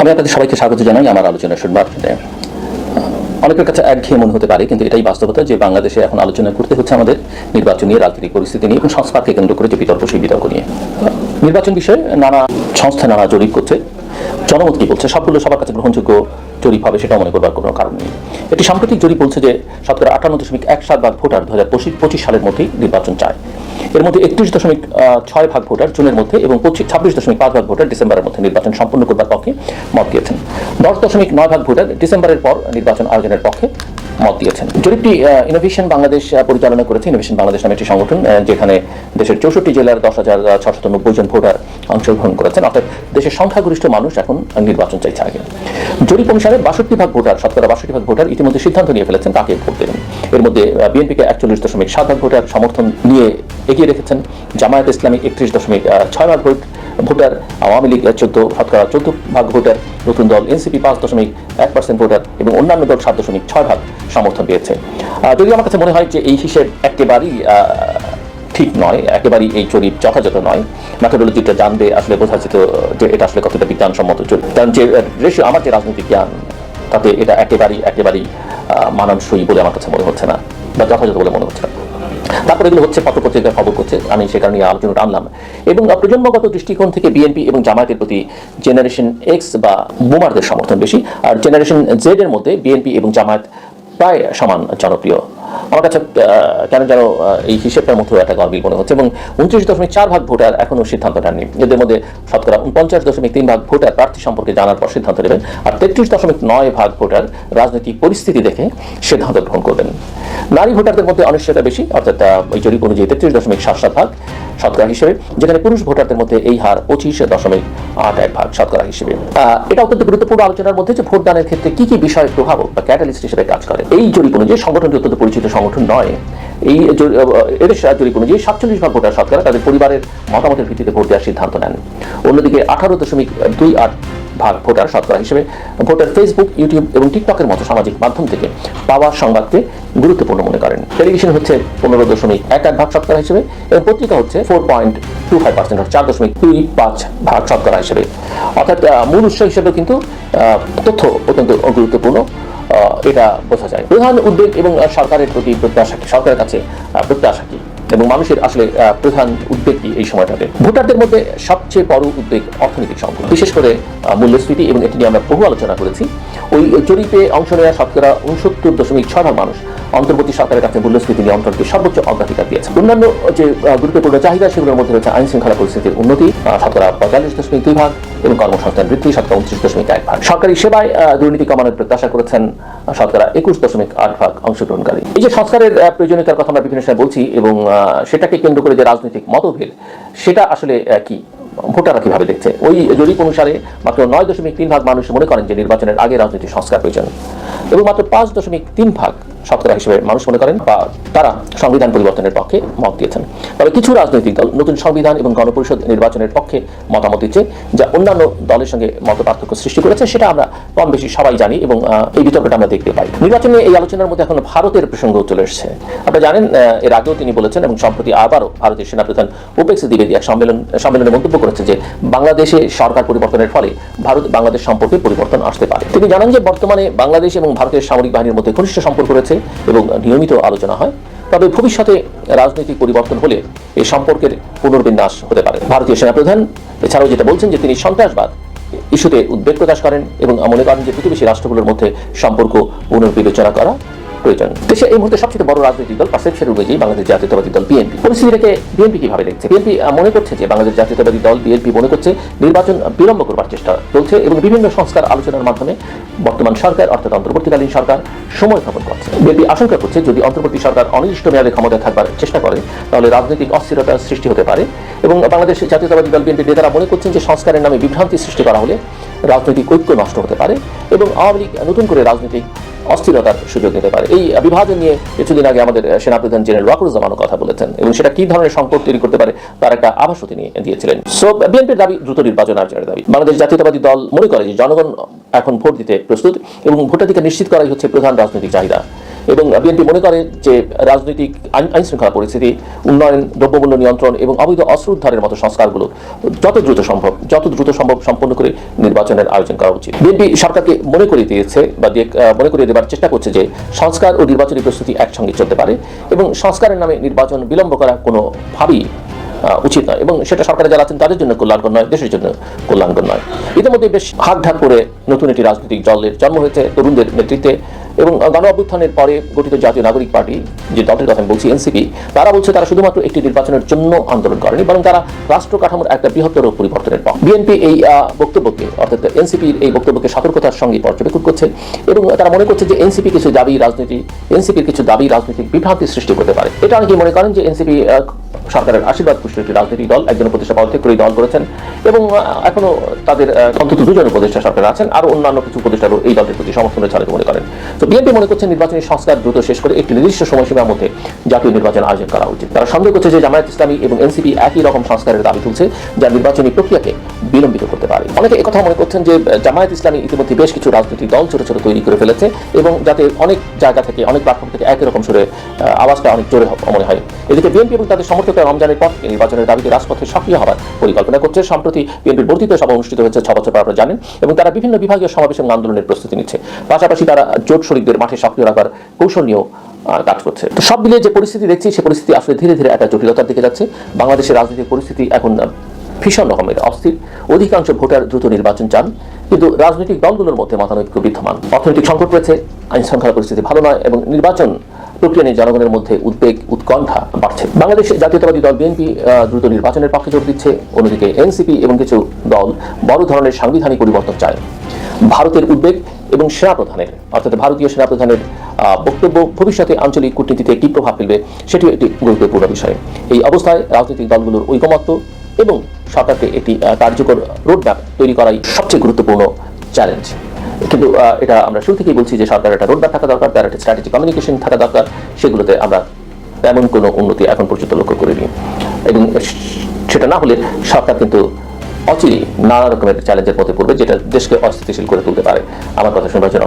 আমি আপনাদের সবাইকে স্বাগত জানাই আমার আলোচনা শুনবার অনেকের কাছে একঘেয়ে মনে হতে পারে, কিন্তু এটাই বাস্তবতা যে বাংলাদেশে এখন আলোচনা করতে হচ্ছে আমাদের নির্বাচনী রাজনৈতিক পরিস্থিতি নিয়ে এবং সংস্কারকে কেন্দ্র করে যে বিতর্ক, সেই বিতর্ক নিয়ে। নির্বাচন বিষয়ে নানা সংস্থা নানা জরিপ করছে, জনমত কি বলছে, সবগুলো সবার কাছে গ্রহণযোগ্য জরিপ হবে সেটা মনে করবার কোনো কারণ নেই। একটি সাম্প্রতিক জরিপ বলছে যে শতকরা আটান্ন দশমিক এক সাত ভাগ ভোটার দু হাজার পঁচিশ সালের মধ্যেই নির্বাচন চায়। এর মধ্যে একত্রিশ দশমিক ছয় ভাগ ভোটার জুনের মধ্যে এবং ছাব্বিশ দশমিক পাঁচ ভাগ ভোটার ডিসেম্বরের মধ্যে নির্বাচন সম্পন্ন করবার পক্ষে মত দিয়েছেন। দশ দশমিক নয় ভাগ ভোটার ডিসেম্বরের পর নির্বাচন আয়োজনের পক্ষে মত দিয়েছেন। জরিপটি ইনোভেশন বাংলাদেশ পরিচালনা করেছে। ইনোভেশন বাংলাদেশ নামে একটি সংগঠন যেখানে দেশের চৌষট্টি জেলার দশ হাজার ছশত নব্বই জন ভোটার অংশগ্রহণ করেছেন। অর্থাৎ দেশের সংখ্যাগরিষ্ঠ মানুষ এখন নির্বাচন চাইছে আগে। জরিপ অনুসারে বাষট্টি ভাগ ভোটার, শতকরা বাষট্টি ভাগ ভোটার ইতিমধ্যে সিদ্ধান্ত নিয়ে ফেলেছেন কাকে ভোট দেবেন। এর মধ্যে বিএনপিকে একচল্লিশ দশমিক সাত ভাগ ভোটার সমর্থন নিয়ে এগিয়ে রেখেছেন। জামায়াত ইসলামী একত্রিশ দশমিক ছয় ভাগ ভোট ভোটার আওয়ামী লীগ চোদ্দ শতকরা চোদ্দ ভাগ ভোটার নতুন দল এনসিপি পাঁচ দশমিক এক পার্সেন্ট ভোটার এবং অন্যান্য দল সাত দশমিক ছয় ভাগ সমর্থন পেয়েছে। যদি আমার কাছে মনে হয় যে এই হিসেব একেবারেই ঠিক নয়, একেবারেই এই জরিপ যথাযথ নয়। ম্যাথোডোলজিটা জানবে, আসলে বোঝা যেত যে এটা আসলে কতটা বিজ্ঞানসম্মত জরিপ। কারণ যে রেশিও, আমার যে রাজনৈতিক জ্ঞান, তাতে এটা একেবারেই একেবারেই মানানসই বলে আমার কাছে মনে হচ্ছে না বা যথাযথ বলে মনে হচ্ছে না। তারপরে এগুলো হচ্ছে পত্রপত্রিকার খবর করছে, আমি সে কারণে আলোচনাটা আনলাম। এবং প্রজন্মগত দৃষ্টিকোণ থেকে বিএনপি এবং জামায়াতের প্রতি জেনারেশন এক্স বা বোমারদের সমর্থন বেশি, আর জেনারেশন জেড এর মধ্যে বিএনপি এবং জামায়াত প্রায় সমান জনপ্রিয়। আমার কাছে কেন যেন এই হিসেবটার মধ্যে একটা গর্বিল মনে হচ্ছে এবং উনত্রিশ দশমিক চার ভাগ ভোটার এখনও সিদ্ধান্ত নেননি। এদের মধ্যে শতকরা উনপঞ্চাশ দশমিক তিন ভাগ ভোটার প্রার্থী সম্পর্কে জানার পর সিদ্ধান্ত নেবেন আর তেত্রিশ দশমিক নয় ভাগ ভোটার রাজনৈতিক পরিস্থিতি দেখে সিদ্ধান্ত গ্রহণ করবেন। নারী ভোটারদের মধ্যে অনিশ্চয়তা বেশি, অর্থাৎ ওই জরিপ অনুযায়ী তেত্রিশ দশমিক সাত সাত ভাগ শতকরা হিসেবে যেখানে পুরুষ ভোটারদের মধ্যে এই হার পঁচিশ দশমিক আট এক ভাগ শতকরা হিসেবে। এটা অত্যন্ত গুরুত্বপূর্ণ আলোচনার মধ্যে যে ভোটদানের ক্ষেত্রে কি কি বিষয় প্রভাবক বা ক্যাটালিস্ট হিসেবে কাজ করে। এই জরিপ অনুযায়ী সংগঠনটি অত্যন্ত পরিচিত সংগঠন নয়। এই এদের জরিপ অনুযায়ী সাতচল্লিশ ভাগ ভোটার শতকরা তাদের পরিবারের মতামতের ভিত্তিতে ভোট দেওয়ার সিদ্ধান্ত নেন। অন্যদিকে আঠারো দশমিক দুই আট ভাগ ভোটার শতকরা হিসেবে ভোটার ফেসবুক ইউটিউব এবং টিকটকের মতো সামাজিক মাধ্যম থেকে পাওয়া সংবাদকে গুরুত্বপূর্ণ মনে করেন। টেলিভিশন হচ্ছে পনেরো দশমিক এক এক ভাগ শতকরা হিসেবে এবং পত্রিকা হচ্ছে four point two five percent চার দশমিক দুই পাঁচ ভাগ শতকরা হিসেবে। অর্থাৎ মূল উৎস হিসেবে কিন্তু তথ্য অত্যন্ত গুরুত্বপূর্ণ এটা বোঝা যায়। প্রধান উদ্বেগ এবং সরকারের প্রতি প্রত্যাশা সরকারের কাছে প্রত্যাশা কি? এবং মানুষের আসলে প্রধান উদ্বেগ কি এই সময়টাতে। ভোটারদের মধ্যে সবচেয়ে বড় উদ্বেগ অর্থনৈতিক সংকট। বিশেষ করে মূল্যস্ফীতি এবং এটি নিয়ে আমরা বহু আলোচনা করেছি। ওই জরিপে অংশ নেওয়া শতকরা উনসত্তর দশমিক ছয় ভাগ মানুষ অন্তর্বর্তী সরকারের কাছে মূল্যস্ফীতি নিয়ন্ত্রণকে সর্বোচ্চ অগ্রাধিকার দিয়েছে। অন্যান্য, যে গুরুত্বপূর্ণ চাহিদা, সেগুলোর মধ্যে রয়েছে আইন শৃঙ্খলা পরিস্থিতির উন্নতি শতকরা পঁয়তাল্লিশ দশমিক দুই ভাগ এবং কর্মসংস্থান বৃদ্ধি, শতকরা উনত্রিশ দশমিক এক ভাগ। সরকারি সেবায় দুর্নীতি কমানোর প্রত্যাশা করেছেন শতকরা একুশ দশমিক আট ভাগ অংশগ্রহণকারী। এই যে সংস্কারের প্রয়োজনীয়তার কথা আমরা বিভিন্ন সময় বলছি এবং সেটাকে কেন্দ্র করে যে রাজনৈতিক মতভেদ, সেটা আসলে কি? ভোটাররা কীভাবে দেখছে? ওই জরিপ অনুসারে মাত্র নয় দশমিক তিন ভাগ মানুষ মনে করেন যে নির্বাচনের আগে রাজনৈতিক সংস্কার প্রয়োজন। এবং মাত্র পাঁচ দশমিক তিন ভাগ শতকরা হিসেবে মানুষ মনে করেন বা তারা সংবিধান পরিবর্তনের পক্ষে মত দিয়েছেন। তবে কিছু রাজনৈতিক দল নতুন সংবিধান এবং গণপরিষদ নির্বাচনের পক্ষে মতামত দিচ্ছে, যা অন্যান্য দলের সঙ্গে মত পার্থক্য সৃষ্টি করেছে, সেটা আমরা কম বেশি সবাই জানি এবং এই বিতর্কটা আমরা দেখতে পাই। নির্বাচনে এই আলোচনার মধ্যে এখন ভারতের প্রসঙ্গ চলে এসেছে। আপনারা জানেন এর আগেও তিনি বলেছেন এবং সম্প্রতি আবারও ভারতের সেনাপ্রধান উপেক্ষ দ্বিবেদী এক সম্মেলন, সম্মেলনে মন্তব্য করেছে যে বাংলাদেশে সরকার পরিবর্তনের ফলে ভারত বাংলাদেশ সম্পর্কে পরিবর্তন আসতে পারে। তিনি জানান যে বর্তমানে বাংলাদেশ এবং ভারতের সামরিক বাহিনীর মধ্যে ঘনিষ্ঠ সম্পর্ক রয়েছে। এবং নিয়মিত আলোচনা হয় তবে ভবিষ্যতে রাজনৈতিক পরিবর্তন হলে এই সম্পর্কের পুনর্বিন্যাস হতে পারে। ভারতীয় সেনাপ্রধান, এছাড়াও যেটা বলছেন যে তিনি সন্ত্রাসবাদ ইস্যুতে উদ্বেগ প্রকাশ করেন এবং মনে করেন যে প্রতিবেশী রাষ্ট্রগুলোর মধ্যে সম্পর্ক পুনর্বিবেচনা করা প্রয়োজন। দেশে এই মুহূর্তে সবচেয়ে বড় রাজনৈতিক দল পার্সেপশন অনুযায়ী বাংলাদেশ জাতীয়তাবাদী দল বিএনপি। পরিস্থিতিটাকে বিএনপি কীভাবে দেখছে? বিএনপি মনে করছে যে বাংলাদেশ জাতীয়তাবাদী দল বিএনপি মনে করছে নির্বাচন বিলম্ব করবার চেষ্টা চলছে এবং বিভিন্ন সংস্কার আলোচনার মাধ্যমে বর্তমান সরকার, অর্থাৎ অন্তর্বর্তীকালীন সরকার, সময় স্থাপন করছে। বিএনপি আশঙ্কা করছে যদি অন্তর্বর্তী সরকার অনির্দিষ্ট মেয়াদে ক্ষমতায় থাকবার চেষ্টা করে, তাহলে রাজনৈতিক অস্থিরতার সৃষ্টি হতে পারে এবং বাংলাদেশ জাতীয়তাবাদী দল বিএনপির নেতারা মনে করছেন যে সংস্কারের নামে বিভ্রান্তি সৃষ্টি করা হলে রাজনৈতিক ঐক্য নষ্ট হতে পারে এবং আওয়ামী লীগ নতুন করে রাজনৈতিক অস্থিরতার সুযোগ দিতে পারে। এই বিভাজন নিয়ে কিছুদিন আগে আমাদের সেনাপ্রধান জেনারেল ওয়াকুরুজ্জামানও কথা বলেছেন এবং সেটা কি ধরনের সংকট তৈরি করতে পারে তার একটা আভাসও তিনি দিয়েছিলেন। সো বিএনপির দাবি দ্রুত নির্বাচন আর দাবি। বাংলাদেশ জাতীয়তাবাদী দল মনে করে যে জনগণ এখন ভোট দিতে প্রস্তুত এবং ভোটাধিকার নিশ্চিত করাই হচ্ছে প্রধান রাজনৈতিক চাহিদা। এবং বিএনপি মনে করে যে রাজনৈতিক আইন শৃঙ্খলা পরিস্থিতি উন্নয়ন দ্রব্যমূল্য নিয়ন্ত্রণ এবং অবৈধ অস্ত্র উদ্ধারের মতো সংস্কারগুলো যত দ্রুত সম্ভব যত দ্রুত সম্ভব সম্পন্ন করে নির্বাচনের আয়োজন করা উচিত। বিএনপি সরকারকে মনে করিয়ে দিয়েছে বা মনে করিয়ে দেবার চেষ্টা করছে যে সংস্কার ও নির্বাচনী প্রস্তুতি একসঙ্গে চলতে পারে এবং সংস্কারের নামে নির্বাচন বিলম্ব করা কোনোভাবেই আহ, উচিত নয় এবং সেটা সরকারে যারা আছেন তাদের জন্য কল্যাণকর নয় দেশের জন্য কল্যাণকর নয়। ইতিমধ্যে বেশ হাক ঢাক করে নতুন একটি রাজনৈতিক দলের জন্ম হয়েছে তরুণদের নেতৃত্বে। এবং গণ অভ্যুত্থানের পরে গঠিত জাতীয় নাগরিক পার্টি, যে দলটির কথা আমি বলছি এনসিপি তারা বলছে তারা শুধুমাত্র একটি নির্বাচনের জন্য আন্দোলন করেনি, বরং তারা রাষ্ট্র কাঠামোর একটা বৃহত্তর পরিবর্তনের পথ। বিএনপি এই বক্তব্যকে, অর্থাৎ এনসিপির এই বক্তব্যকে সতর্কতার সঙ্গে পর্যবেক্ষণ করছে এবং তারা মনে করছে যে এনসিপি কিছু দাবি রাজনীতি এনসিপির কিছু দাবি রাজনৈতিক বিভ্রান্তি সৃষ্টি করতে পারে। এটা অনেকে মনে করেন যে এনসিপি সরকারের আশীর্বাদ পুষ্ট একটি রাজনৈতিক দল, একজন উপদেষ্টা পদত্যাগ করে দল করেছেন এবং এখনও তাদের অন্তত দুজন উপদেষ্টা সরকার আছেন আর অন্যান্য কিছু উপদেষ্টারও এই দলের প্রতি সমর্থন রয়েছে মনে করেন। তো বিএনপি মনে করছে নির্বাচনী সংস্কার দ্রুত শেষ করে একটি নির্দিষ্ট সময়সীমার মধ্যে জাতীয় নির্বাচন আয়োজন করা উচিত। তারা সন্দেহ করছে যে জামায়াত ইসলামী এবং এনসিপি একই রকম সংস্কারের দাবি তুলছে যা নির্বাচনী প্রক্রিয়াকে বিলম্বিত করতে পারে। অনেকে একথা মনে করছেন যে জামায়াত ইসলামী ইতিমধ্যে বেশ কিছু রাজনৈতিক দল ছোট ছোট তৈরি করে ফেলেছে এবং যাতে অনেক জায়গা থেকে, অনেক প্ল্যাটফর্ম থেকে একই রকম সুরে আওয়াজটা অনেক জোরে মনে হয়। এদিকে বিএনপি এবং তাদের সমর্থকরা রমজানের পর নির্বাচনের দাবিতে রাজপথে সক্রিয় হওয়ার পরিকল্পনা করছে। সম্প্রতি বিএনপির বর্ধিত সভা অনুষ্ঠিত হয়েছে, ছ বছর পর আপনারা জানেন, এবং তারা বিভিন্ন বিভাগীয় সমাবেশ এবং আন্দোলনের প্রস্তুতি নিচ্ছে। পাশাপাশি তারা জোট শরীরদের মাঠে সক্রিয় রাখার কৌশল নিয়েও কাজ করছে। তো সব মিলিয়ে যে পরিস্থিতি দেখছি, সে পরিস্থিতি আসলে ধীরে ধীরে একটা জটিলতার দিকে যাচ্ছে। বাংলাদেশের রাজনৈতিক পরিস্থিতি এখন ভীষণ রকমের অস্থির। অধিকাংশ ভোটার দ্রুত নির্বাচন চান, কিন্তু রাজনৈতিক দলগুলোর মধ্যে মতানৈক্য বিদ্যমান। অর্থনৈতিক সংকট রয়েছে, আইন শৃঙ্খলা পরিস্থিতি ভালো নয়, এবং নির্বাচন প্রক্রিয়া নিয়ে জনগণের মধ্যে উদ্বেগ, উৎকণ্ঠা বাড়ছে। বাংলাদেশ জাতীয়তাবাদী দল বিএনপি দ্রুত নির্বাচনের পক্ষে জোর দিচ্ছে। অন্যদিকে এনসিপি এবং কিছু দল বড় ধরনের সাংবিধানিক পরিবর্তন চায়। ভারতের উদ্বেগ এবং সেনাপ্রধানের, অর্থাৎ ভারতীয় সেনাপ্রধানের বক্তব্য ভবিষ্যতে আঞ্চলিক কূটনীতিতে কী প্রভাব ফেলবে, সেটিও একটি গুরুত্বপূর্ণ বিষয়। এই অবস্থায় রাজনৈতিক দলগুলোর ঐকমত্য এবং সরকারকে আহ, কার্যকর রোডম্যাপ তৈরি করাই সবচেয়ে গুরুত্বপূর্ণ চ্যালেঞ্জ কিন্তু এটা আমরা শুরু থেকেই বলছি যে সরকারের একটা রোডম্যাপ থাকা দরকার তার একটা স্ট্র্যাটেজি কমিউনিকেশন থাকা দরকার সেগুলোতে আমরা তেমন কোনো উন্নতি এখন পর্যন্ত লক্ষ্য করিনি। এবং সেটা না হলে সরকার কিন্তু অচিরেই নানা রকমের চ্যালেঞ্জের মধ্যে পড়বে যেটা দেশকে অস্থিতিশীল করে তুলতে পারে। আমার কথা শুনবার জন্য